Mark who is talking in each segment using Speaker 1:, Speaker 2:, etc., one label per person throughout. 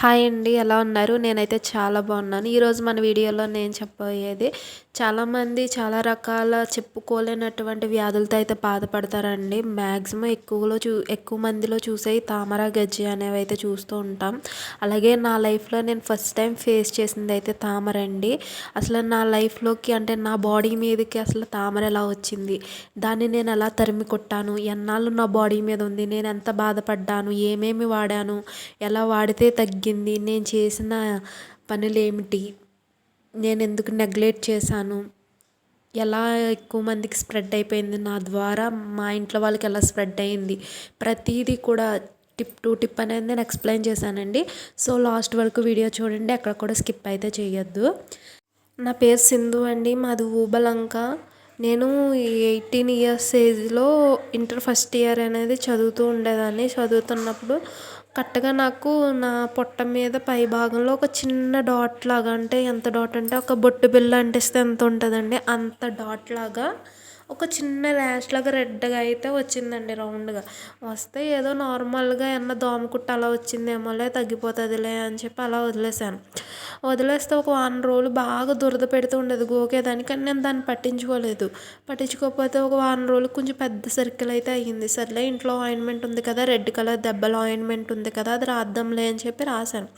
Speaker 1: Hi అండి ఎలా ఉన్నారు? నేనైతే చాలా బాగున్నాను. ఈరోజు మన వీడియోలో నేను చెప్పబోయేది చాలామంది చాలా రకాల చెప్పుకోలేనటువంటి వ్యాధులతో అయితే బాధపడతారండి. మ్యాక్సిమం ఎక్కువలో చూ ఎక్కువ మందిలో చూసే తామర గజ్జి అనేవి అయితే చూస్తూ ఉంటాం. అలాగే నా లైఫ్లో నేను ఫస్ట్ టైం ఫేస్ చేసింది అయితే తామర అండి. అసలు నా లైఫ్లోకి అంటే నా బాడీ మీదకి అసలు తామర ఎలా వచ్చింది? దాన్ని నేను ఎలా తరిమి కొట్టాను? ఎన్నాళ్ళు నా బాడీ మీద ఉంది? నేను ఎంత బాధపడ్డాను? ఏమేమి వాడాను? ఎలా వాడితే తగ్గి జరిగింది. నేను చేసిన పనులు ఏమిటి నేను ఎందుకు నెగ్లెక్ట్ చేశాను? ఎలా ఎక్కువ మందికి స్ప్రెడ్ అయిపోయింది? నా ద్వారా మా ఇంట్లో వాళ్ళకి ఎలా స్ప్రెడ్ అయింది? ప్రతిదీ కూడా టిప్ టు టిప్ అనేది నేను ఎక్స్ప్లెయిన్ చేశానండి. సో లాస్ట్ వరకు వీడియో చూడండి. అక్కడ కూడా స్కిప్ అయితే చేయొద్దు. నా పేరు సింధు అండి. మాది ఊబలంక. నేను ఎయిటీన్ ఇయర్స్ ఏజ్లో ఇంటర్ ఫస్ట్ ఇయర్ అనేది చదువుతూ ఉండేదాన్ని. చదువుతున్నప్పుడు కరెక్ట్గా నాకు నా పొట్ట మీద పై భాగంలో ఒక చిన్న డాట్ లాగా అంటే ఎంత డాట్ అంటే ఒక బొట్టు బిళ్ళ అంటిస్తే ఎంత ఉంటుందండి? అంత డాట్ లాగా ఒక చిన్న ర్యాష్ లాగా రెడ్గా అయితే వచ్చిందండి రౌండ్గా. వస్తే ఏదో నార్మల్గా ఏమన్నా దోమ కుట్ట అలా వచ్చిందేమోలే తగ్గిపోతుందిలే అని చెప్పి అలా వదిలేసాను వదిలేస్తే ఒక వారం రోజులు బాగా దురద పెడుతూ ఉండేది గోకేదాన్ని కానీ నేను దాన్ని పట్టించుకోలేదు. పట్టించుకోకపోతే ఒక వారం రోజులు కొంచెం పెద్ద సర్కిల్ అయితే అయ్యింది. సర్లే ఇంట్లో ఆయింట్మెంట్ ఉంది కదా రెడ్ కలర్ దెబ్బల ఆయింట్మెంట్ ఉంది కదా అది రాద్దాంలే అని చెప్పి రాశాను.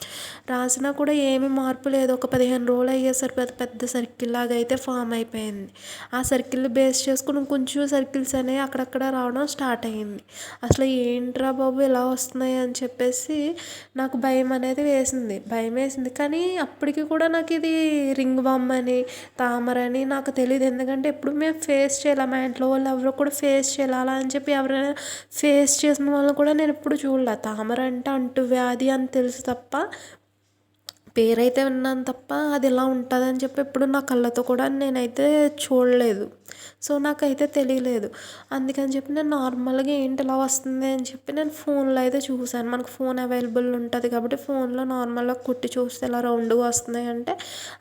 Speaker 1: రాసినా కూడా ఏమీ మార్పు లేదు. ఒక పదిహేను రోజులు అయ్యేసరికి పెద్ద పెద్ద సర్కిల్ లాగా అయితే ఫామ్ అయిపోయింది. ఆ సర్కిల్ బేస్ చేసుకుని కొంచెం సర్కిల్స్ అనేవి అక్కడక్కడ రావడం స్టార్ట్ అయ్యింది. అసలు ఏంట్రా బాబు ఇలా వస్తున్నాయి అని చెప్పేసి నాకు భయం అనేది వేసింది. భయం వేసింది. కానీ అప్పటికి కూడా నాకు ఇది రింగ్ బామ్ అని తామర అని నాకు తెలియదు ఎందుకంటే ఎప్పుడు మేము ఫేస్ చేయాలి? మా ఇంట్లో వాళ్ళు ఎవరు కూడా ఫేస్ చేయాలి అలా అని చెప్పి ఎవరైనా ఫేస్ చేసిన వాళ్ళు కూడా నేను ఎప్పుడు చూడలే. తామర అంటే అంటు వ్యాధి అని తెలుసు తప్ప పేరైతే విన్నాను తప్ప అది ఇలా ఉంటుందని చెప్పి ఎప్పుడు నా కళ్ళతో కూడా నేనైతే చూడలేదు. సో నాకైతే తెలియలేదు. అందుకని చెప్పి నేను నార్మల్గా ఏంటి ఇలా వస్తుంది అని చెప్పి నేను ఫోన్లో అయితే చూశాను. మనకు ఫోన్ అవైలబుల్ ఉంటుంది కాబట్టి ఫోన్లో నార్మల్గా కుట్టి చూస్తే ఇలా రౌండ్గా వస్తున్నాయి అంటే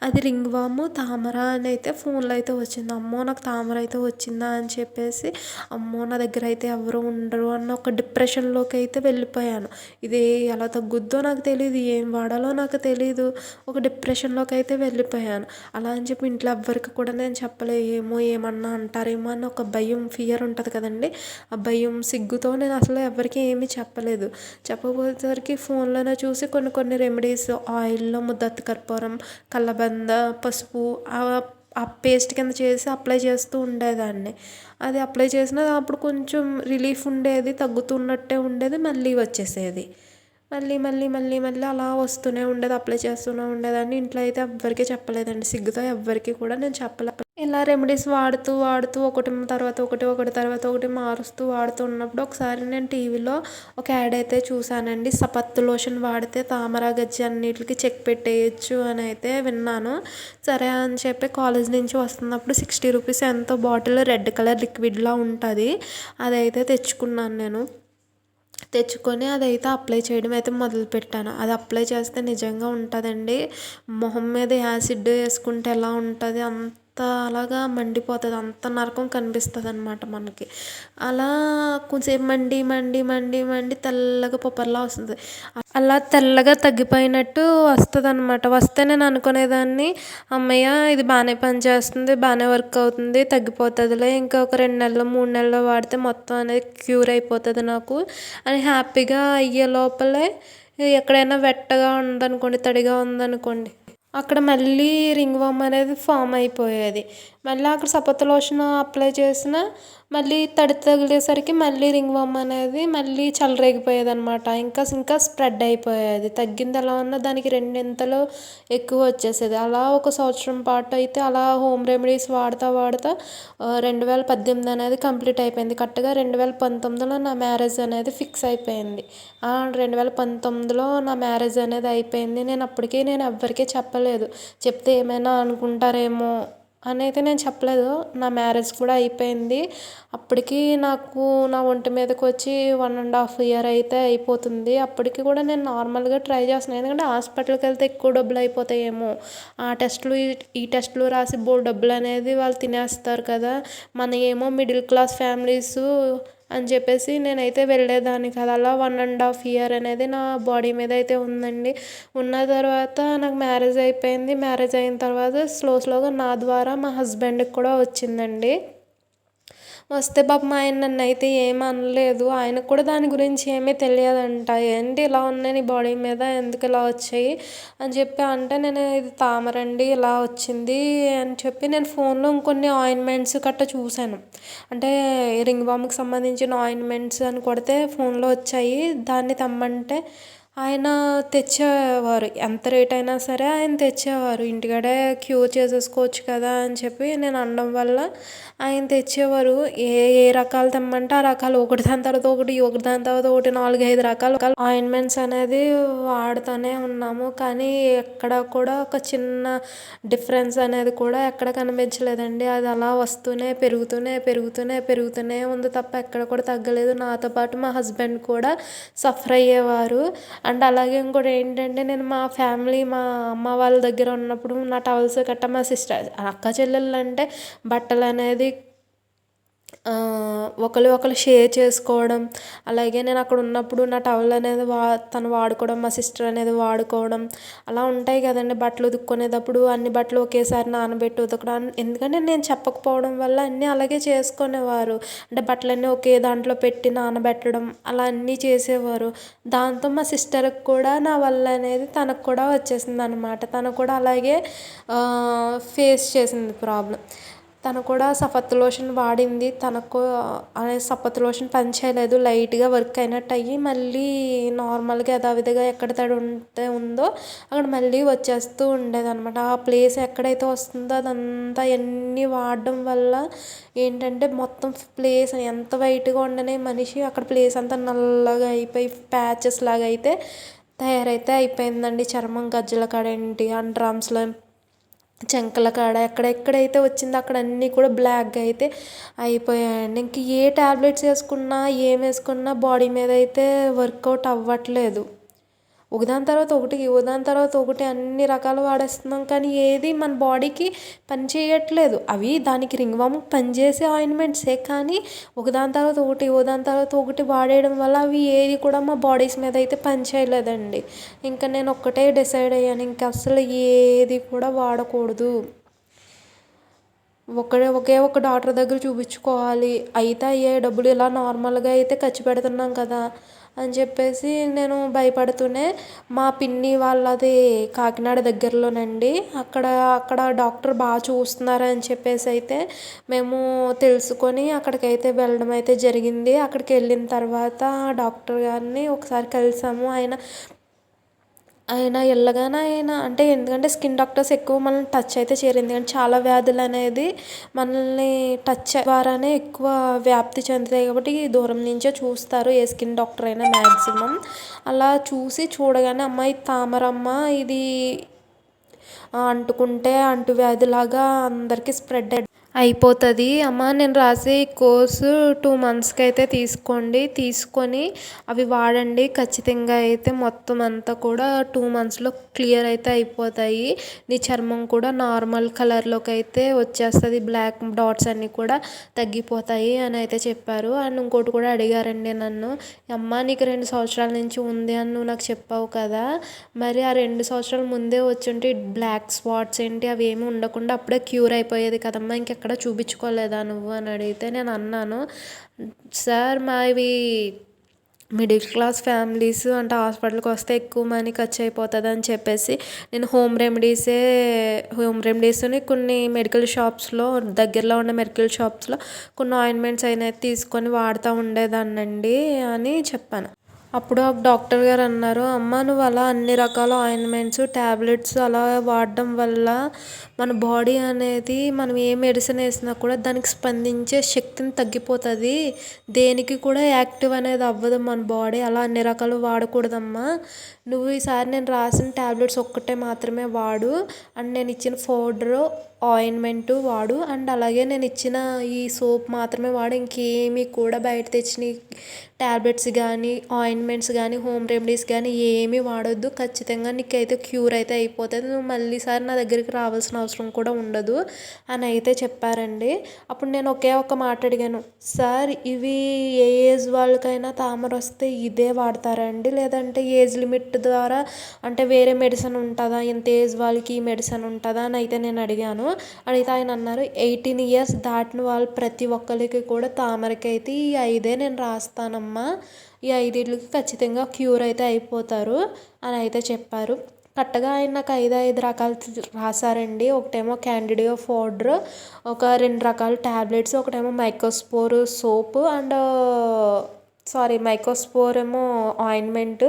Speaker 1: అది రింగ్ వాము తామర అని అయితే ఫోన్లో అయితే వచ్చింది. అమ్మో నాకు తామర అయితే వచ్చిందా అని చెప్పేసి అమ్మో నా దగ్గర అయితే ఎవరు ఉండరు అన్న ఒక డిప్రెషన్లోకి అయితే వెళ్ళిపోయాను. ఇది ఎలా తగ్గుద్దో నాకు తెలియదు ఏం వాడాలో నాకు తెలియదు ఒక డిప్రెషన్లోకి అయితే వెళ్ళిపోయాను. అలా అని చెప్పి ఇంట్లో ఎవ్వరికి కూడా నేను చెప్పలే ఏమో ఏమన్నా అంటారేమో అని ఒక భయం ఫియర్ ఉంటుంది కదండి. ఆ భయం సిగ్గుతో నేను అసలు ఎవరికి ఏమీ చెప్పలేదు. చెప్పబోయేసరికి ఫోన్లోనే చూసి కొన్ని కొన్ని రెమెడీస్ ఆయిల్లో ముద్దత్తి కర్పూరం కళ్ళబంద పసుపు ఆ పేస్ట్ కింద చేసి అప్లై చేస్తూ ఉండేదాన్ని. అది అప్లై చేసిన అప్పుడు కొంచెం రిలీఫ్ ఉండేది తగ్గుతున్నట్టే ఉండేది మళ్ళీ వచ్చేసేది. మళ్ళీ మళ్ళీ మళ్ళీ మళ్ళీ అలా వస్తూనే ఉండేది అప్లై చేస్తూనే ఉండేదాన్ని ఇంట్లో అయితే ఎవ్వరికీ చెప్పలేదండి. సిగ్గుతో ఎవ్వరికీ కూడా నేను చెప్పలే. ఇలా రెమెడీస్ వాడుతూ వాడుతూ ఒకటి తర్వాత ఒకటి ఒకటి తర్వాత ఒకటి మారుస్తూ వాడుతూ ఉన్నప్పుడు ఒకసారి నేను టీవీలో ఒక యాడ్ అయితే చూశానండి. సపత్తు లోషన్ వాడితే తామర గజ్జి అన్నిటికి చెక్ పెట్టేయచ్చు అని అయితే విన్నాను. సరే అని చెప్పి కాలేజ్ నుంచి వస్తున్నప్పుడు సిక్స్టీ రూపీస్ ఎంతో బాటిల్ రెడ్ కలర్ లిక్విడ్లా ఉంటుంది. అదైతే తెచ్చుకున్నాను నేను. తెచ్చుకొని అదైతే అప్లై చేయడం అయితే మొదలుపెట్టాను. అది అప్లై చేస్తే నిజంగా ఉంటుందండి. మొహం మీద యాసిడ్ వేసుకుంటే ఎలా ఉంటుంది? అంత అలాగా మండిపోతుంది. అంత నరకం కనిపిస్తుంది అనమాట మనకి. అలా కొంచెం మండి మండి మండి మండి తెల్లగా పొప్పర్లా వస్తుంది. అలా తెల్లగా తగ్గిపోయినట్టు వస్తుంది అనమాట వస్తే నేను అనుకునేదాన్ని అమ్మయ్య ఇది బాగానే పనిచేస్తుంది బాగానే వర్క్ అవుతుంది తగ్గిపోతుందిలే. ఇంకా ఒక రెండు నెలలు మూడు నెలలు వాడితే మొత్తం అనేది క్యూర్ అయిపోతుంది నాకు. అని హ్యాపీగా అయ్యే లోపలే ఎక్కడైనా వెట్టగా ఉందనుకోండి తడిగా ఉందనుకోండి అక్కడ మళ్ళీ రింగ్ వామ్ అనేది ఫామ్ అయిపోయేది. మళ్ళీ అక్కడ సపోత లోషన్ అప్లై చేసిన మళ్ళీ తడి తగిలేసరికి మళ్ళీ రింగ్ వామ్ అనేది మళ్ళీ చెలరేగిపోయేది అనమాట ఇంకా ఇంకా స్ప్రెడ్ అయిపోయేది. తగ్గింది ఎలా ఉన్నా దానికి రెండింతలు ఎక్కువ వచ్చేసేది. అలా ఒక సంవత్సరం పాటు అయితే అలా హోమ్ రెమెడీస్ వాడుతూ వాడుతూ రెండు వేల పద్దెనిమిది అనేది కంప్లీట్ అయిపోయింది. కరెక్ట్గా రెండు వేల పంతొమ్మిదిలో నా మ్యారేజ్ అనేది ఫిక్స్ అయిపోయింది. రెండు వేల పంతొమ్మిదిలో నా మ్యారేజ్ అనేది అయిపోయింది. నేను అప్పటికే నేను ఎవ్వరికీ చెప్పలేదు. చెప్తే ఏమైనా అనుకుంటారేమో అని అయితే నేను చెప్పలేదు. నా మ్యారేజ్ కూడా అయిపోయింది. అప్పటికి నాకు నా ఒంటి మీదకి వచ్చి వన్ అండ్ హాఫ్ ఇయర్ అయితే అయిపోతుంది. అప్పటికి కూడా నేను నార్మల్గా ట్రై చేస్తున్నాను. ఎందుకంటే హాస్పిటల్కి వెళ్తే ఎక్కువ డబ్బులు అయిపోతాయేమో. ఆ టెస్టులు ఈ టెస్టులు రాసి బోర్డు డబ్బులు అనేది వాళ్ళు తినేస్తారు కదా. మన ఏమో మిడిల్ క్లాస్ ఫ్యామిలీస్ అని చెప్పేసి నేనైతే వెళ్ళేదాన్ని కదా. అలా వన్ అండ్ హాఫ్ ఇయర్ అనేది నా బాడీ మీద అయితే ఉందండి. ఉన్న తర్వాత నాకు మ్యారేజ్ అయిపోయింది. మ్యారేజ్ అయిన తర్వాత స్లో స్లోగా నా ద్వారా మా హస్బెండ్కి కూడా వచ్చిందండి. వస్తే పాపం ఆయన నన్ను అయితే ఏం అనలేదు. ఆయనకు కూడా దాని గురించి ఏమీ తెలియదంట. ఏంటి ఇలా ఉన్నాయి నీ బాడీ మీద? ఎందుకు ఇలా వచ్చాయి? అని చెప్పి అంటే నేను ఇది తామరండి ఇలా వచ్చింది అని చెప్పి నేను ఫోన్లో ఇంకొన్ని ఆయింట్మెంట్స్ గట్ట చూశాను. అంటే రింగ్ బామ్కి సంబంధించిన ఆయింట్మెంట్స్ అని కొడితే ఫోన్లో వచ్చాయి. దాన్ని తెమ్మంటే ఆయన తెచ్చేవారు. ఎంత రేట్ అయినా సరే ఆయన తెచ్చేవారు. ఇంటికాడే క్యూర్ చేసేసుకోవచ్చు కదా అని చెప్పి నేను అనడం వల్ల ఆయన తెచ్చేవారు. ఏ ఏ రకాలు తెమ్మంటే ఆ రకాలు ఒకటి దాని తర్వాత ఒకటి ఒకటి దాని తర్వాత ఒకటి నాలుగు ఐదు రకాలు ఆయింట్మెంట్స్ అనేది వాడుతూనే ఉన్నాము. కానీ ఎక్కడ కూడా ఒక చిన్న డిఫరెన్స్ అనేది కూడా ఎక్కడ కనిపించలేదండి. అది అలా వస్తూనే పెరుగుతూనే పెరుగుతూనే పెరుగుతూనే ఉంది తప్ప ఎక్కడ కూడా తగ్గలేదు. నాతో పాటు మా హస్బెండ్ కూడా సఫర్ అయ్యేవారు. అండ్ అలాగే ఇంకోటి ఏంటంటే నేను మా ఫ్యామిలీ మా అమ్మ వాళ్ళ దగ్గర ఉన్నప్పుడు నా టవల్స్ గట్ట మా సిస్టర్ అక్క చెల్లెళ్ళు అంటే బట్టలు అనేది ఒకరు ఒకరు షేర్ చేసుకోవడం. అలాగే నేను అక్కడ ఉన్నప్పుడు నా టవల్ అనేది వా తను వాడుకోవడం మా సిస్టర్ అనేది వాడుకోవడం. అలా ఉంటాయి కదండి బట్టలు ఉతుక్కునేటప్పుడు. అన్ని బట్టలు ఒకేసారి నానబెట్టి ఉతకడం. ఎందుకంటే నేను చెప్పకపోవడం వల్ల అన్నీ అలాగే చేసుకునేవారు. అంటే బట్టలన్నీ ఒకే దాంట్లో పెట్టి నానబెట్టడం అలా అన్నీ చేసేవారు. దాంతో మా సిస్టర్కి కూడా నా వల్ల అనేది తనకు కూడా వచ్చేసింది అనమాట తను కూడా అలాగే ఫేస్ చేసింది ప్రాబ్లం తను కూడా సఫత్ లోషన్ వాడింది. తనకు అనే సఫత్ లోషన్ పని చేయలేదు లైట్గా వర్క్ అయినట్టు అయ్యి మళ్ళీ నార్మల్గా యథావిధిగా ఎక్కడ తడి ఉంటే ఉందో అక్కడ మళ్ళీ వచ్చేస్తూ ఉండేదన్నమాట. ఆ ప్లేస్ ఎక్కడైతే వస్తుందో అదంతా ఎన్ని వాడడం వల్ల ఏంటంటే మొత్తం ప్లేస్ ఎంత వైట్గా ఉండనే మనిషి అక్కడ ప్లేస్ అంతా నల్లగా అయిపోయి ప్యాచెస్ లాగా అయితే తయారైతే అయిపోయిందండి చర్మం గజ్జల కాడ ఏంటి అండ్ డ్రమ్స్లో చంకల కాడ ఎక్కడెక్కడైతే వచ్చిందో అక్కడ అన్నీ కూడా బ్లాక్గా అయితే అయిపోయాయండి. ఇంక ఏ ట్యాబ్లెట్స్ వేసుకున్నా ఏం వేసుకున్నా బాడీ మీద అయితే వర్కౌట్ అవ్వట్లేదు. ఒకదాని తర్వాత ఒకటి ఒకదాని తర్వాత ఒకటి అన్ని రకాలు వాడేస్తున్నాం. కానీ ఏది మన బాడీకి పని చేయట్లేదు. అవి దానికి రింగ్ వామ్ పనిచేసే ఆయింట్మెంట్సే. కానీ ఒకదాని తర్వాత ఒకటి ఒకదాని తర్వాత ఒకటి వాడేయడం వల్ల అవి ఏది కూడా మా బాడీస్ మీద అయితే పని చేయలేదండి. ఇంకా నేను ఒక్కటే డిసైడ్ అయ్యాను. ఇంకా అసలు ఏది కూడా వాడకూడదు. ఒకడే ఒకే ఒక డాక్టర్ దగ్గర చూపించుకోవాలి. అయితే అయ్యే డబ్బులు ఇలా నార్మల్గా అయితే ఖర్చు పెడుతున్నాం కదా. అని చెప్పేసి నేను భయపడుతూనే మా పిన్ని వాళ్ళది కాకినాడ దగ్గరలోనండి. అక్కడ అక్కడ డాక్టర్ బాగా చూస్తున్నారని చెప్పేసి అయితే మేము తెలుసుకొని అక్కడికైతే వెళ్ళడం అయితే జరిగింది. అక్కడికి వెళ్ళిన తర్వాత డాక్టర్ గారిని ఒకసారి కలిసాము. ఆయన ఆయన వెళ్ళగానే ఆయన అంటే ఎందుకంటే స్కిన్ డాక్టర్స్ ఎక్కువ మనల్ని టచ్ అయితే చేయరు. ఎందుకంటే చాలా వ్యాధులు అనేది మనల్ని టచ్ ద్వారానే ఎక్కువ వ్యాప్తి చెందుతాయి కాబట్టి దూరం నుంచే చూస్తారు ఏ స్కిన్ డాక్టర్ అయినా మ్యాక్సిమం అలా చూసి చూడగానే అమ్మాయి తామరమ్మ ఇది అంటుకుంటే అంటువ్యాధిలాగా అందరికీ స్ప్రెడ్ అయిపోతుంది. అమ్మ నేను రాసే కోర్సు టూ మంత్స్కి అయితే తీసుకోండి. తీసుకొని అవి వాడండి. ఖచ్చితంగా అయితే మొత్తం అంతా కూడా టూ మంత్స్లో క్లియర్ అయితే అయిపోతాయి. నీ చర్మం కూడా నార్మల్ కలర్లోకి అయితే వచ్చేస్తుంది. బ్లాక్ డాట్స్ అన్నీ కూడా తగ్గిపోతాయి అని అయితే చెప్పారు. అండ్ ఇంకోటి కూడా అడిగారండి నన్ను. అమ్మ నీకు రెండు సంవత్సరాల నుంచి ఉంది అని నువ్వు నాకు చెప్పావు కదా. మరి ఆ రెండు సంవత్సరాల ముందే వచ్చి ఉంటే బ్లాక్ స్పాట్స్ ఏంటి? అవి ఏమి ఉండకుండా అప్పుడే క్యూర్ అయిపోయేది కదమ్మా. ఇంకా ఎక్కడ చూపించుకోలేదా నువ్వు అని అడిగితే నేను అన్నాను సార్ మావి మిడిల్ క్లాస్ ఫ్యామిలీస్ అంటే హాస్పిటల్కి వస్తే ఎక్కువ మనీ ఖర్చు అయిపోతుంది అని చెప్పేసి నేను హోమ్ రెమెడీసే హోమ్ రెమెడీస్ని కొన్ని మెడికల్ షాప్స్లో దగ్గరలో ఉన్న మెడికల్ షాప్స్లో కొన్ని ఆయింట్మెంట్స్ అయినా తీసుకొని వాడుతూ ఉండేదాన్నండి అని చెప్పాను. అప్పుడు డాక్టర్ గారు అన్నారు అమ్మ నువ్వు అలా అన్ని రకాల ఆయింట్మెంట్స్ ట్యాబ్లెట్స్ అలా వాడడం వల్ల మన బాడీ అనేది మనం ఏ మెడిసిన్ వేసినా కూడా దానికి స్పందించే శక్తిని తగ్గిపోతుంది. దేనికి కూడా యాక్టివ్ అనేది అవ్వదు మన బాడీ. అలా అన్ని రకాలు వాడకూడదమ్మా. నువ్వు ఈసారి నేను రాసిన ట్యాబ్లెట్స్ ఒక్కటే మాత్రమే వాడు. అండ్ నేను ఇచ్చిన పౌడరు ఆయింట్మెంటు వాడు. అండ్ అలాగే నేను ఇచ్చిన ఈ సోప్ మాత్రమే వాడు. ఇంకేమీ కూడా బయట తెచ్చిన ట్యాబ్లెట్స్ కానీ ఆయింట్మెంట్స్ కానీ హోమ్ రెమెడీస్ కానీ ఏమీ వాడొద్దు. ఖచ్చితంగా నీకైతే క్యూర్ అయితే అయిపోతుంది. నువ్వు మళ్ళీసారి నా దగ్గరికి రావాల్సిన అవసరం కూడా ఉండదు అని అయితే చెప్పారండి. అప్పుడు నేను ఒకే ఒక మాట అడిగాను. సార్ ఇవి ఏ ఏజ్ వాళ్ళకైనా తామర వస్తే ఇదే వాడతారండి? లేదంటే ఏజ్ లిమిట్ ద్వారా అంటే వేరే మెడిసిన్ ఉంటుందా? ఇంత ఏజ్ వాళ్ళకి ఈ మెడిసిన్ ఉంటుందా? అని అయితే నేను అడిగాను. అడిగితే ఆయన అన్నారు ఎయిటీన్ ఇయర్స్ దాటిన వాళ్ళు ప్రతి ఒక్కరికి కూడా తామరకైతే ఈ ఐదే నేను రాస్తానమ్మా. ఈ ఐదింటికి ఖచ్చితంగా క్యూర్ అయితే అయిపోతారు అని అయితే చెప్పారు. కరెక్ట్గా ఆయన నాకు ఐదు ఐదు రకాలు రాశారండి. ఒకటేమో క్యాండిడియో పౌడర్ ఒక రెండు రకాల ట్యాబ్లెట్స్ ఒకటేమో microspore soap and sorry microspore ఏమో ఆయింట్మెంట్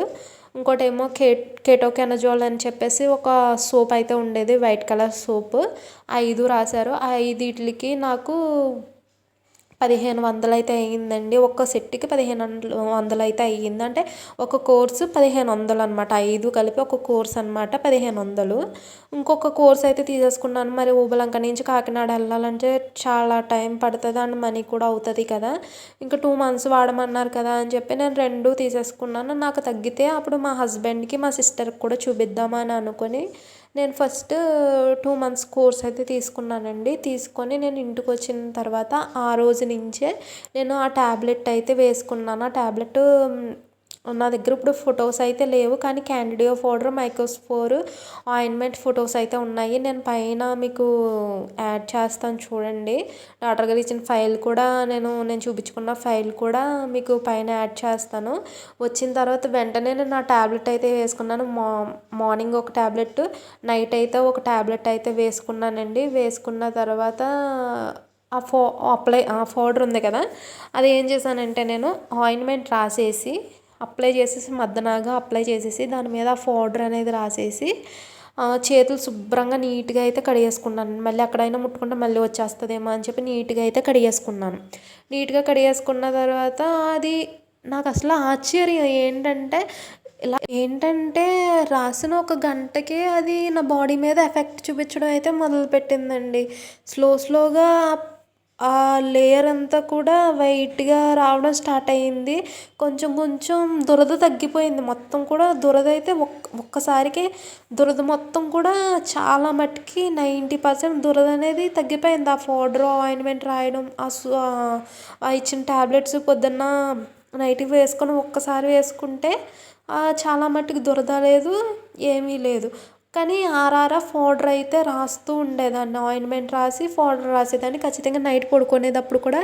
Speaker 1: ఇంకోటేమో కే కేటోకెనజోల్ అని చెప్పేసి ఒక సోప్ అయితే ఉండేది వైట్ కలర్ సోప్. ఐదు రాశారు. ఆ ఐదుటికి నాకు పదిహేను వందలు అయితే అయ్యిందండి. ఒక్క సెట్కి పదిహేను వందలు అయితే అయ్యింది. అంటే ఒక కోర్సు పదిహేను వందలు అనమాట ఐదు కలిపి ఒక కోర్స్ అనమాట పదిహేను వందలు. ఇంకొక కోర్స్ అయితే తీసేసుకున్నాను. మరి ఊబలంక నుంచి కాకినాడ వెళ్ళాలంటే చాలా టైం పడుతుంది అండ్ మనీ కూడా అవుతుంది కదా. ఇంకా టూ మంత్స్ వాడమన్నారు కదా అని చెప్పి నేను రెండు తీసేసుకున్నాను. నాకు తగ్గితే అప్పుడు మా హస్బెండ్కి మా సిస్టర్కి కూడా చూపిద్దామని అనుకొని నేను ఫస్ట్ టూ మంత్స్ కోర్స్ అయితే తీసుకున్నానండి. తీసుకొని నేను ఇంటికి వచ్చిన తర్వాత ఆ రోజు నుంచే నేను ఆ ట్యాబ్లెట్ అయితే వేసుకున్నాను. ఆ ట్యాబ్లెట్ నా దగ్గర ఇప్పుడు ఫొటోస్ అయితే లేవు కానీ క్యాండిడియో పౌడర్ మైక్రోస్పోర్ ఆయింట్మెంట్ ఫొటోస్ అయితే ఉన్నాయి. నేను పైన మీకు యాడ్ చేస్తాను చూడండి. డాక్టర్ గారు ఇచ్చిన ఫైల్ కూడా నేను నేను చూపించుకున్న ఫైల్ కూడా మీకు పైన యాడ్ చేస్తాను. వచ్చిన తర్వాత వెంటనే నేను ఆ ట్యాబ్లెట్ అయితే వేసుకున్నాను. మా మార్నింగ్ ఒక ట్యాబ్లెట్ నైట్ అయితే ఒక ట్యాబ్లెట్ అయితే వేసుకున్నానండి. వేసుకున్న తర్వాత ఆ ఫో అప్లై ఆ పౌడర్ ఉంది కదా అది ఏం చేశానంటే నేను ఆయింట్మెంట్ రాసేసి అప్లై చేసేసి మద్దనాగా అప్లై చేసేసి దాని మీద ఆ పౌడర్ అనేది రాసేసి చేతులు శుభ్రంగా నీట్గా అయితే కడిగేసుకున్నాను. మళ్ళీ ఎక్కడైనా ముట్టుకుంటే మళ్ళీ వచ్చేస్తుందేమో అని చెప్పి నీట్గా అయితే కడిగేసుకున్నాను. నీట్గా కడిగేసుకున్న తర్వాత అది నాకు అసలు ఆశ్చర్యం ఏంటంటే ఇలా ఏంటంటే రాసిన ఒక గంటకే అది నా బాడీ మీద ఎఫెక్ట్ చూపించడం అయితే మొదలుపెట్టిందండి. స్లో స్లోగా ఆ లేయర్ అంతా కూడా వైట్గా రావడం స్టార్ట్ అయ్యింది. కొంచెం కొంచెం దురద తగ్గిపోయింది. మొత్తం కూడా దురద అయితే ఒక్క ఒక్కసారికే దురద మొత్తం కూడా చాలా మట్టుకి నైంటీ పర్సెంట్ దురద అనేది తగ్గిపోయింది. ఆ పౌడర్ ఆయింట్మెంట్ రాయడం ఆ ఇచ్చిన ట్యాబ్లెట్స్ పొద్దున్న నైట్కి వేసుకొని ఒక్కసారి వేసుకుంటే చాలా మట్టుకు దురద లేదు ఏమీ లేదు. కానీ ఆర్ఆర్ఎఫ్ పౌడర్ అయితే రాస్తూ ఉండేదాన్ని. ఆయింట్మెంట్ రాసి పౌడర్ రాసేదాన్ని. ఖచ్చితంగా నైట్ పడుకునేటప్పుడు కూడా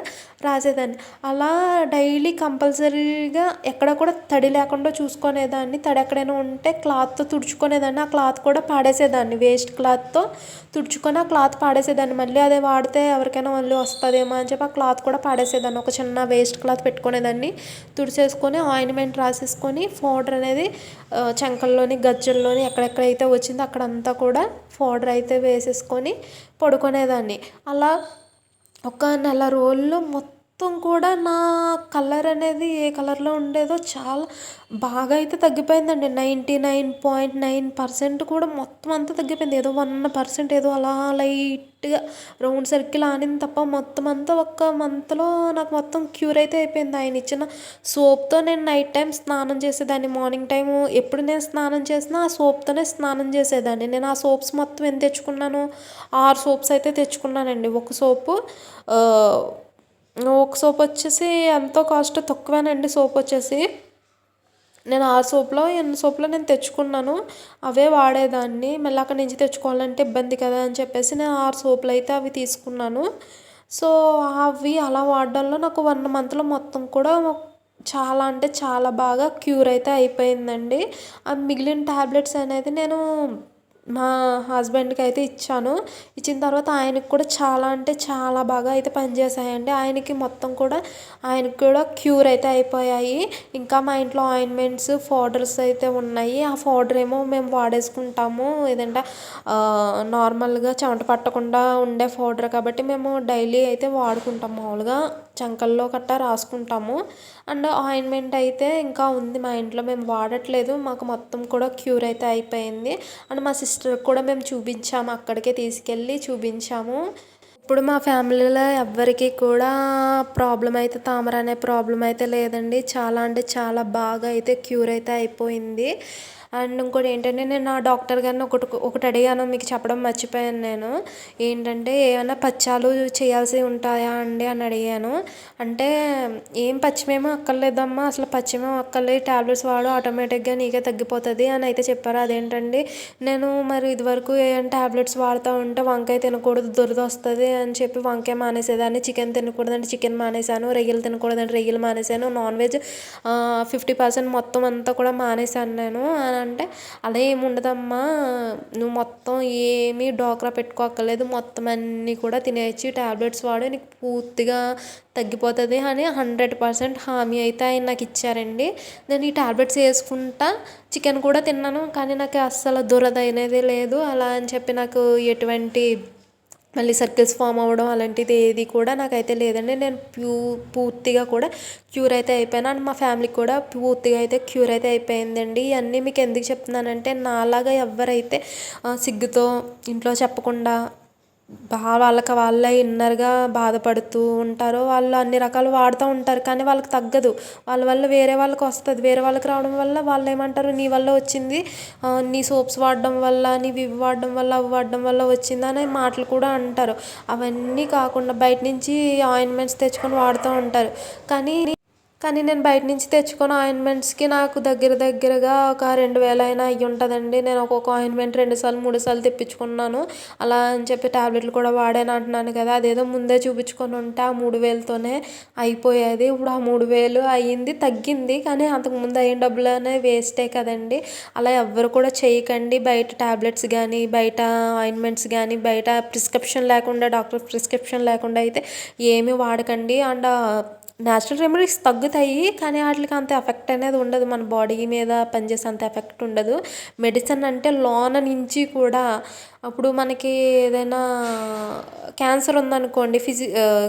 Speaker 1: రాసేదాన్ని. అలా డైలీ కంపల్సరీగా ఎక్కడ కూడా తడి లేకుండా చూసుకునేదాన్ని. తడి ఎక్కడైనా ఉంటే క్లాత్తో తుడుచుకునేదాన్ని. ఆ క్లాత్ కూడా పాడేసేదాన్ని. వేస్ట్ క్లాత్తో తుడుచుకొని ఆ క్లాత్ పాడేసేదాన్ని. మళ్ళీ అదే వాడితే ఎవరికైనా మళ్ళీ వస్తుందేమో అని చెప్పి ఆ క్లాత్ కూడా పాడేసేదాన్ని. ఒక చిన్న వేస్ట్ క్లాత్ పెట్టుకునేదాన్ని. తుడిచేసుకొని ఆయింట్మెంట్ రాసేసుకొని పౌడర్ అనేది చంకల్లోని గజ్జల్లోని ఎక్కడెక్కడైతే వచ్చింది అక్కడంతా కూడా పౌడర్ అయితే వేసేసుకొని పడుకునేదాన్ని. అలా ఒక నెల రోజులు మొత్తం మొత్తం కూడా నా కలర్ అనేది ఏ కలర్లో ఉండేదో చాలా బాగా అయితే తగ్గిపోయిందండి. Ninety nine point nine percent కూడా మొత్తం అంతా తగ్గిపోయింది. ఏదో వన్ పర్సెంట్ ఏదో అలా లైట్గా రౌండ్ సర్కిల్ ఆనింది తప్ప మొత్తం అంతా ఒక్క మంత్లో నాకు మొత్తం క్యూర్ అయితే అయిపోయింది. ఆయన ఇచ్చిన సోప్తో నేను నైట్ టైం స్నానం చేసేదాన్ని. మార్నింగ్ టైం ఎప్పుడు నేను స్నానం చేసినా ఆ సోప్తోనే స్నానం చేసేదాన్ని. నేను ఆ సోప్స్ మొత్తం ఎంత తెచ్చుకున్నాను ఆరు సోప్స్ అయితే తెచ్చుకున్నానండి. ఒక సోపు ఒక సోప్ వచ్చేసి ఎంతో కాస్ట్ తక్కువేనండి సోప్ వచ్చేసి. నేను ఆ సోప్లో ఎన్ని సోప్లో నేను తెచ్చుకున్నాను అవే వాడేదాన్ని. మళ్ళీ అక్కడి నుంచి తెచ్చుకోవాలంటే ఇబ్బంది కదా అని చెప్పేసి నేను ఆరు సోపులు అయితే అవి తీసుకున్నాను. సో అవి అలా వాడడంలో నాకు వన్ మంత్లో మొత్తం కూడా చాలా అంటే చాలా బాగా క్యూర్ అయితే అయిపోయిందండి. ఆ మిగిలిన ట్యాబ్లెట్స్ అనేది నేను మా హస్బెండ్కి అయితే ఇచ్చాను. ఇచ్చిన తర్వాత ఆయనకి కూడా చాలా అంటే చాలా బాగా అయితే పనిచేసాయండి ఆయనకి మొత్తం కూడా ఆయనకి కూడా క్యూర్ అయితే అయిపోయాయి. ఇంకా మా ఇంట్లో ఆయింట్మెంట్స్ పౌడర్స్ అయితే ఉన్నాయి. ఆ పౌడర్ ఏమో మేము వాడేసుకుంటాము. ఏదంటే నార్మల్గా చెమట పట్టకుండా ఉండే పౌడర్ కాబట్టి మేము డైలీ అయితే వాడుకుంటాం మామూలుగా. చంకల్లో కట్టా రాసుకుంటాము. అండ్ ఆయింట్మెంట్ అయితే ఇంకా ఉంది. మా ఇంట్లో మేము వాడట్లేదు. మాకు మొత్తం కూడా క్యూర్ అయితే అయిపోయింది. అండ్ మా సిస్టర్కి కూడా మేము చూపించాము. అక్కడికే తీసుకెళ్ళి చూపించాము. ఇప్పుడు మా ఫ్యామిలీలో ఎవ్వరికి కూడా ప్రాబ్లం అయితే తామర అనే ప్రాబ్లం అయితే లేదండి. చాలా అంటే చాలా బాగా అయితే క్యూర్ అయితే అయిపోయింది. అండ్ ఇంకోటి ఏంటంటే నేను నా డాక్టర్ గారిని ఒకటి ఒకటి అడిగాను మీకు చెప్పడం మర్చిపోయాను నేను. ఏంటంటే ఏమైనా పచ్చాలు చేయాల్సి ఉంటాయా అండి అని అడిగాను. అంటే ఏం పచ్చిమేమో అక్కర్లేదమ్మా అసలు పచ్చిమేమో అక్కర్లేదు టాబ్లెట్స్ వాడు ఆటోమేటిక్గా నీకే తగ్గిపోతుంది అని అయితే చెప్పారు. అదేంటండి నేను మరి ఇదివరకు ఏమైనా టాబ్లెట్స్ వాడుతూ ఉంటే వంకాయ తినకూడదు దురద వస్తుంది అని చెప్పి వంకాయ మానేసేదాన్ని చికెన్ తినకూడదంటే చికెన్ మానేశాను రొయ్యలు తినకూడదంటే రొయ్యలు మానేశాను నాన్ వెజ్ ఫిఫ్టీ పర్సెంట్ మొత్తం అంతా కూడా మానేశాను నేను. అని అంటే అలా ఏమి ఉండదమ్మా నువ్వు మొత్తం ఏమీ డోక్రా పెట్టుకోక్కర్లేదు. మొత్తం అన్నీ కూడా తినేయచ్చు. టాబ్లెట్స్ వాడు నీకు పూర్తిగా తగ్గిపోతుంది అని హండ్రెడ్ పర్సెంట్ హామీ అయితే ఆయన నాకు ఇచ్చారండి. నేను ఈ టాబ్లెట్స్ వేసుకుంటా. చికెన్ కూడా తిన్నాను. కానీ నాకు అస్సలు దురద అనేది లేదు. అలా అని చెప్పి నాకు ఎటువంటి మళ్ళీ సర్కిల్స్ ఫామ్ అవ్వడం అలాంటిది ఏది కూడా నాకైతే లేదండి. నేను ప్యూ పూర్తిగా కూడా క్యూర్ అయితే అయిపోయాను. అండ్ మా ఫ్యామిలీకి కూడా పూర్తిగా అయితే క్యూర్ అయితే అయిపోయిందండి. ఇవన్నీ మీకు ఎందుకు చెప్తున్నానంటే నాలాగా ఎవరైతే సిగ్గుతో ఇంట్లో చెప్పకుండా బా వాళ్ళకి వాళ్ళే ఇన్నర్గా బాధపడుతూ ఉంటారు వాళ్ళు అన్ని రకాలు వాడుతూ ఉంటారు కానీ వాళ్ళకి తగ్గదు. వాళ్ళ వల్ల వేరే వాళ్ళకి వస్తుంది. వేరే వాళ్ళకి రావడం వల్ల వాళ్ళు ఏమంటారు? నీ వల్ల వచ్చింది. నీ సోప్స్ వాడడం వల్ల నీవి ఇవి వాడడం వల్ల అవి వాడడం వల్ల వచ్చింది అనే మాటలు కూడా అంటారు. అవన్నీ కాకుండా బయట నుంచి ఆయింట్మెంట్స్ తెచ్చుకొని వాడుతూ ఉంటారు. కానీ కానీ నేను బయట నుంచి తెచ్చుకున్న ఆయింట్మెంట్స్కి నాకు దగ్గర దగ్గరగా ఒక రెండు వేలు అయినా అయ్యి ఉంటుందండి. నేను ఒక్కొక్క ఆయింట్మెంట్ రెండు సార్లు మూడు సార్లు తెప్పించుకున్నాను. అలా అని చెప్పి టాబ్లెట్లు కూడా వాడాను అంటున్నాను కదా. అదేదో ముందే చూపించుకొని ఉంటే ఆ మూడు వేలతోనే అయిపోయేది. ఇప్పుడు ఆ మూడు వేలు అయ్యింది తగ్గింది. కానీ అంతకుముందు అయిన డబ్బులు వేస్టే కదండి. అలా ఎవ్వరు కూడా చేయకండి. బయట టాబ్లెట్స్ కానీ బయట ఆయింట్మెంట్స్ కానీ బయట ప్రిస్క్రిప్షన్ లేకుండా డాక్టర్ ప్రిస్క్రిప్షన్ లేకుండా అయితే ఏమీ వాడకండి. అండ్ న్యాచురల్ రెమెడీస్ తగ్గుతాయి కానీ వాటికి అంత ఎఫెక్ట్ అనేది ఉండదు. మన బాడీ మీద పనిచేసే అంత ఎఫెక్ట్ ఉండదు. మెడిసిన్ అంటే లోన నుంచి కూడా అప్పుడు మనకి ఏదైనా క్యాన్సర్ ఉందనుకోండి ఫిజి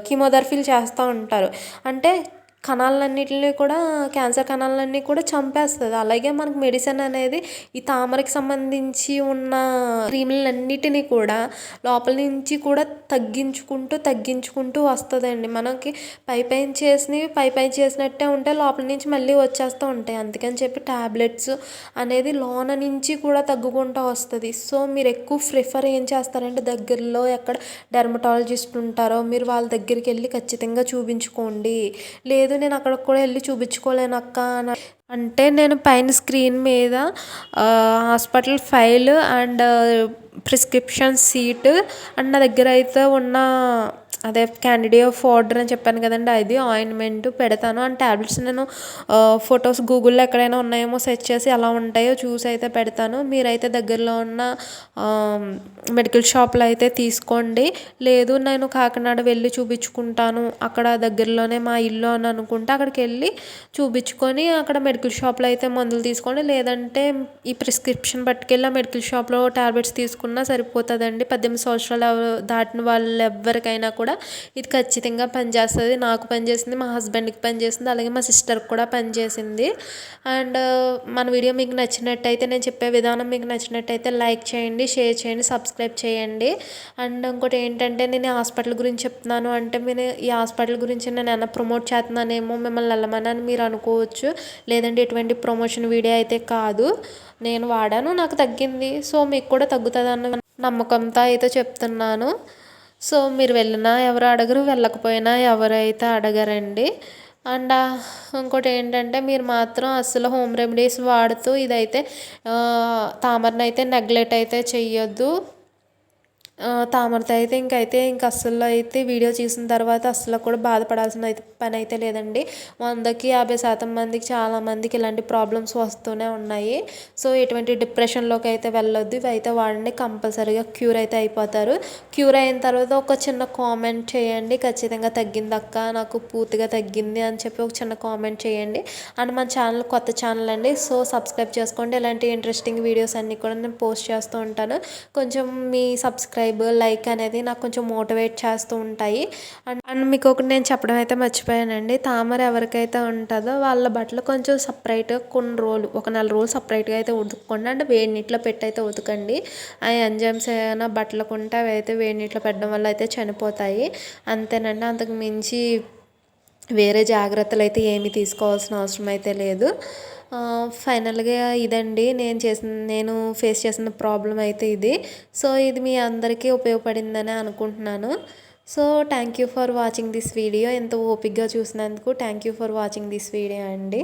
Speaker 1: కీమోథెరపీలు చేస్తూ ఉంటారు. అంటే కణాలన్నిటిని కూడా క్యాన్సర్ కణాలన్నీ కూడా చంపేస్తుంది. అలాగే మనకు మెడిసిన్ అనేది ఈ తామరకి సంబంధించి ఉన్న క్రీములన్నిటినీ కూడా లోపల నుంచి కూడా తగ్గించుకుంటూ తగ్గించుకుంటూ వస్తుందండి. మనకి పై పైన చేసినవి పై పైన చేసినట్టే ఉంటే లోపల నుంచి మళ్ళీ వచ్చేస్తూ ఉంటాయి. అందుకని చెప్పి టాబ్లెట్స్ అనేది లోన నుంచి కూడా తగ్గుకుంటూ వస్తుంది. సో మీరు ఎక్కువ ప్రిఫర్ ఏం చేస్తారంటే దగ్గరలో ఎక్కడ డెర్మటాలజిస్ట్ ఉంటారో మీరు వాళ్ళ దగ్గరికి వెళ్ళి ఖచ్చితంగా చూపించుకోండి. లేదు నేను అక్కడికి కూడా వెళ్ళి చూపించుకోలేను అక్క అని. అంటే నేను పైన స్క్రీన్ మీద hospital file and prescription sheet and నా దగ్గర అయితే ఉన్న అదే క్యాండిడే పౌడర్ అని చెప్పాను కదండి. అది ఆయింట్మెంట్ పెడతాను. అండ్ ట్యాబ్లెట్స్ నేను ఫొటోస్ గూగుల్లో ఎక్కడైనా ఉన్నాయేమో సెర్చ్ చేసి ఎలా ఉంటాయో చూసి అయితే పెడతాను. మీరైతే దగ్గరలో ఉన్న మెడికల్ షాప్లో అయితే తీసుకోండి. లేదు నేను కాకినాడ వెళ్ళి చూపించుకుంటాను. అక్కడ దగ్గరలోనే మా ఇల్లు అని అనుకుంటే అక్కడికి వెళ్ళి చూపించుకొని అక్కడ మెడికల్ షాప్లో అయితే మందులు తీసుకోండి. లేదంటే ఈ ప్రిస్క్రిప్షన్ పట్టుకెళ్ళి ఆ మెడికల్ షాప్లో టాబ్లెట్స్ తీసుకున్నా సరిపోతుందండి. పద్దెనిమిది సంవత్సరాలు దాటిన వాళ్ళు ఎవరికైనా కూడా ఇది ఖచ్చితంగా పనిచేస్తుంది. నాకు పనిచేసింది మా హస్బెండ్కి పనిచేసింది అలాగే మా సిస్టర్కి కూడా పనిచేసింది. అండ్ మన వీడియో మీకు నచ్చినట్టయితే నేను చెప్పే విధానం మీకు నచ్చినట్టయితే లైక్ చేయండి షేర్ చేయండి సబ్స్క్రైబ్ చేయండి. అండ్ ఇంకోటి ఏంటంటే నేను హాస్పిటల్ గురించి చెప్తున్నాను. అంటే మీరు ఈ హాస్పిటల్ గురించి నేను ఏమైనా ప్రమోట్ చేస్తున్నానేమో మిమ్మల్ని వెళ్ళమని అని మీరు అనుకోవచ్చు. లేదంటే ఎటువంటి ప్రమోషన్ వీడియో అయితే కాదు. నేను వాడాను నాకు తగ్గింది. సో మీకు కూడా తగ్గుతుంది అన్న నమ్మకంతో అయితే చెప్తున్నాను. సో మీరు వెళ్ళినా ఎవరు అడగరు వెళ్ళకపోయినా ఎవరైతే అడగరండి. అండ్ ఇంకోటి ఏంటంటే మీరు మాత్రం అసలు హోమ్ రెమెడీస్ వాడుతూ ఇదైతే తామరనైతే అయితే అయితే చెయ్యొద్దు. తామరతో అయితే ఇంకైతే ఇంక అస్సలు అయితే వీడియో చూసిన తర్వాత అస్సలు కూడా బాధపడాల్సిన అయితే పని అయితే లేదండి. వందకి యాభై శాతం మందికి చాలా మందికి ఇలాంటి ప్రాబ్లమ్స్ వస్తూనే ఉన్నాయి. సో ఎటువంటి డిప్రెషన్లోకి అయితే వెళ్ళొద్దు. ఇవి అయితే వాడండి కంపల్సరీగా క్యూర్ అయితే అయిపోతారు. క్యూర్ అయిన తర్వాత ఒక చిన్న కామెంట్ చేయండి. ఖచ్చితంగా తగ్గింది అక్క నాకు పూర్తిగా తగ్గింది అని చెప్పి ఒక చిన్న కామెంట్ చేయండి. అండ్ మన ఛానల్ కొత్త ఛానల్ అండి. సో సబ్స్క్రైబ్ చేసుకోండి. ఇలాంటి ఇంట్రెస్టింగ్ వీడియోస్ అన్నీ కూడా నేను పోస్ట్ చేస్తూ ఉంటాను. కొంచెం మీ సబ్స్క్రైబ్ సబ్స్క్రైబ్ లైక్ అనేది నాకు కొంచెం మోటివేట్ చేస్తూ ఉంటాయి. అండ్ అండ్ మీకు ఒకటి నేను చెప్పడం అయితే మర్చిపోయానండి. తామర ఎవరికైతే ఉంటుందో వాళ్ళ బట్టలు కొంచెం సపరేట్గా కొన్ని రోజులు ఒక నెల రోజులు సపరేట్గా అయితే ఉతుక్కోండి. అంటే వేడి నీటిలో పెట్టి అయితే ఉతకండి. ఆ ఎంజైమ్స్ ఏమైనా బట్టలు కొంటే అవి అయితే వేడి నీటిలో పెట్టడం వల్ల అయితే చనిపోతాయి. అంతేనండి. అంతకు మించి వేరే జాగ్రత్తలు అయితే ఏమీ తీసుకోవాల్సిన అవసరం అయితే లేదు ఫైనల్గా ఇదండి. నేను చేసిన నేను ఫేస్ చేసిన ప్రాబ్లం అయితే ఇది. సో ఇది మీ అందరికీ ఉపయోగపడిందని అనుకుంటున్నాను. So thank you for watching this video. ఎంత ఓపిక్గా చూసినందుకు thank you for watching this video అండి.